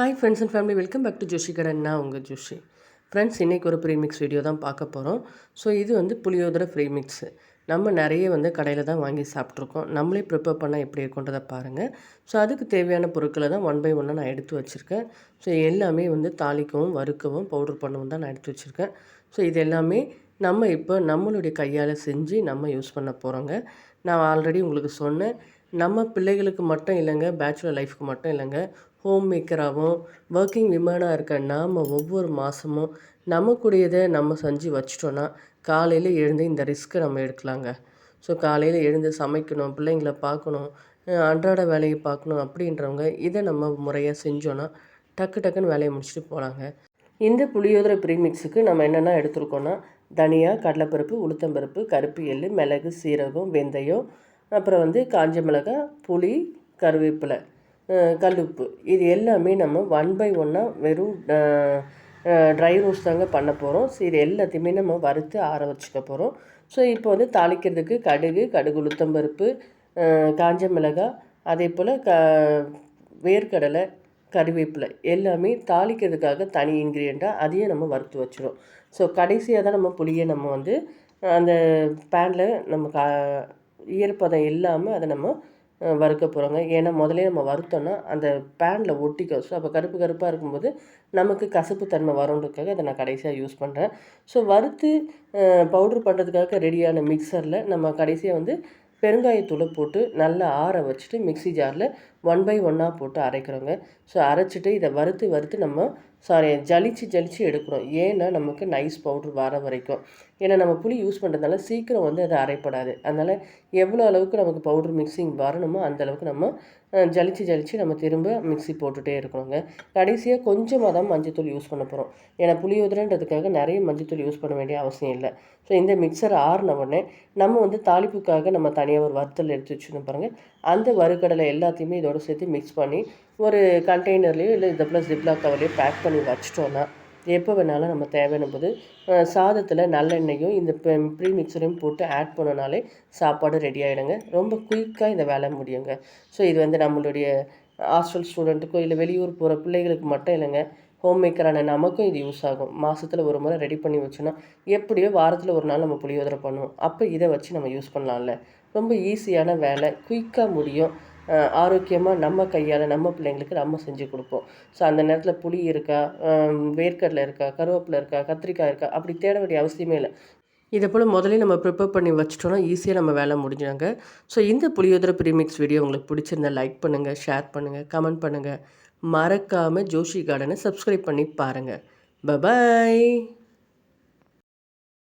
Hi friends and family welcome back to Joshi கடன் நான் உங்கள் ஜோஷி ஃப்ரெண்ட்ஸ் இன்றைக்கி ஒரு ப்ரீமிக்ஸ் வீடியோ தான் பார்க்க போகிறோம் ஸோ இது வந்து புளியோதரை ப்ரீமிக்ஸு நம்ம நிறைய வந்து கடையில் தான் வாங்கி சாப்பிட்ருக்கோம் நம்மளே ப்ரிப்பேர் பண்ணால் எப்படி இருக்குன்றதை பாருங்கள் ஸோ அதுக்கு தேவையான பொருட்களை தான் ஒன் பை ஒன்னாக நான் எடுத்து வச்சுருக்கேன். ஸோ எல்லாமே வந்து தாளிக்கவும் வறுக்கவும் பவுடர் பண்ணவும் தான் நான் எடுத்து வச்சுருக்கேன். ஸோ இது எல்லாமே நம்ம இப்போ நம்மளுடைய கையால் செஞ்சு நம்ம யூஸ் பண்ண போகிறோங்க நான் ஆல்ரெடி உங்களுக்கு சொன்னேன். நம்ம பிள்ளைகளுக்கு மட்டும் இல்லைங்க பேச்சுலர் லைஃப்க்கு மட்டும் இல்லைங்க. ஹோம் மேக்கராகவும் ஒர்க்கிங் விமனாக இருக்க நாம் ஒவ்வொரு மாதமும் நமக்குடையதை நம்ம செஞ்சு வச்சிட்டோன்னா காலையில் எழுந்து இந்த ரிஸ்க்கை நம்ம எடுக்கலாங்க. ஸோ காலையில் எழுந்து சமைக்கணும் பிள்ளைங்கள பார்க்கணும் அன்றாட வேலையை பார்க்கணும் அப்படின்றவங்க இதை நம்ம முறையாக செஞ்சோன்னா டக்கு டக்குன்னு வேலையை முடிச்சுட்டு போகலாங்க இந்த புளியோதரை ப்ரீமிக்ஸுக்கு நம்ம என்னென்ன எடுத்துருக்கோன்னா தனியாக கடலைப்பருப்பு உளுத்தம்பருப்பு கருப்பு எள் மிளகு சீரகம் வெந்தயம் அப்புறம் வந்து காஞ்ச மிளகாய் புளி கருவேப்பிலை கல்லுப்பு. இது எல்லாமே நம்ம ஒன் பை ஒன்னாக வெறும் ட்ரை ரோஸ்ட் தாங்க பண்ண போகிறோம் ஸோ இது எல்லாத்தையுமே நம்ம வறுத்து ஆற வச்சுக்க போகிறோம் ஸோ இப்போ வந்து தாளிக்கிறதுக்கு கடுகு கடுகு உளுத்தம்பருப்பு காஞ்ச மிளகாய் அதே போல் க வேர்க்கடலை கருவேப்பிலை எல்லாமே தாளிக்கிறதுக்காக தனி இன்க்ரீடியண்ட்டாக அதையே நம்ம வறுத்து வச்சிடும் ஸோ கடைசியாக தான் நம்ம புளியை நம்ம வந்து அந்த பேனில் நம்ம கா ஈரப்பதம் இல்லாமல் அதை நம்ம வறுக்க போகிறோங்க ஏன்னா முதலே நம்ம வறுத்தோன்னா அந்த பேனில் ஒட்டிக்கும் ஸோ அப்போ கருப்பு கருப்பாக இருக்கும்போது நமக்கு கசப்பு தன்மை வரும்ன்றதுக்காக அதை நான் கடைசியாக யூஸ் பண்ணுறேன் ஸோ வறுத்து பவுட்ரு பண்ணுறதுக்காக ரெடியான மிக்சரில் நம்ம கடைசியாக வந்து பெருங்காயத்தூளை போட்டு நல்லா ஆற வச்சுட்டு மிக்சி ஜாரில் ஒன் பை ஒன்னாக போட்டு அரைக்கிறோங்க. ஸோ அரைச்சிட்டு இதை வறுத்து வறுத்து நம்ம சாரி ஜலிச்சு ஜலிச்சு எடுக்கிறோம் ஏன்னா நமக்கு நைஸ் பவுட்ரு வர வரைக்கும். ஏன்னா நம்ம புளி யூஸ் பண்ணுறதுனால சீக்கிரம் வந்து அது அரைப்படாது. அதனால் எவ்வளோ அளவுக்கு நமக்கு பவுட்ரு மிக்சிங் வரணுமோ அந்த அளவுக்கு நம்ம ஜலிச்சு ஜலிச்சு நம்ம திரும்ப மிக்சி போட்டுகிட்டே இருக்கணுங்க. கடைசியாக கொஞ்சமாக தான் மஞ்சத்தூள் யூஸ் பண்ண போகிறோம் ஏன்னா புளியோதரன்றதுக்காக நிறைய மஞ்சத்தூள் யூஸ் பண்ண வேண்டிய அவசியம் இல்லை. ஸோ இந்த மிக்சர் ஆறின உடனே நம்ம வந்து தாளிப்புக்காக நம்ம தனியாக ஒரு வறுத்தல் எடுத்து வச்சுன்னு பாருங்கள் அந்த வறுக்கடலை எல்லாத்தையுமே இதோட சேர்த்து மிக்ஸ் பண்ணி ஒரு கண்டெய்னர்லேயோ இல்லை இதை ப்ளஸ் ஜிப்லாக் கவர்லேயோ பேக் பண்ணி வச்சிட்டோன்னா எப்போ வேணாலும் நம்ம தேவையான போது சாதத்தில் நல்லெண்ணெயும் இந்த ப்ரீ மிக்சரையும் போட்டு ஆட் பண்ணனாலே சாப்பாடு ரெடி ஆகிடுங்க ரொம்ப குயிக்காக இந்த வேலை முடியுங்க. ஸோ இது வந்து நம்மளுடைய ஹாஸ்டல் ஸ்டூடெண்ட்டுக்கோ இல்லை வெளியூர் போகிற பிள்ளைகளுக்கு மட்டும் இல்லைங்க. ஹோம் மேக்கரான நமக்கும் இது யூஸ் ஆகும். மாதத்தில் ஒரு முறை ரெடி பண்ணி வச்சோன்னா எப்படியோ வாரத்தில் ஒரு நாள் நம்ம புளியோதரை பண்ணுவோம். அப்போ இதை வச்சு நம்ம யூஸ் பண்ணலாம்ல. ரொம்ப ஈஸியான வேலை குயிக்காக முடியும். ஆரோக்கியமாக நம்ம கையால் நம்ம பிள்ளைங்களுக்கு நம்ம செஞ்சு கொடுப்போம். ஸோ அந்த நேரத்தில் புளி இருக்கா வேர்க்கடலை இருக்கா கருவேப்பிலை இருக்கா கத்திரிக்காய் இருக்கா அப்படி தேட வேண்டிய அவசியமே இல்லை. இதை போல் முதல்ல நம்ம ப்ரிப்பேர் பண்ணி வச்சிட்டோம்னா ஈஸியாக நம்ம வேலை முடிஞ்சாங்க ஸோ இந்த புளியோதரை ப்ரீமிக்ஸ் வீடியோ உங்களுக்கு பிடிச்சிருந்தா லைக் பண்ணுங்கள் ஷேர் பண்ணுங்கள் கமெண்ட் பண்ணுங்கள் மறக்காமல் ஜோஷி கார்டனை சப்ஸ்கிரைப் பண்ணி பாருங்கள் பபாய்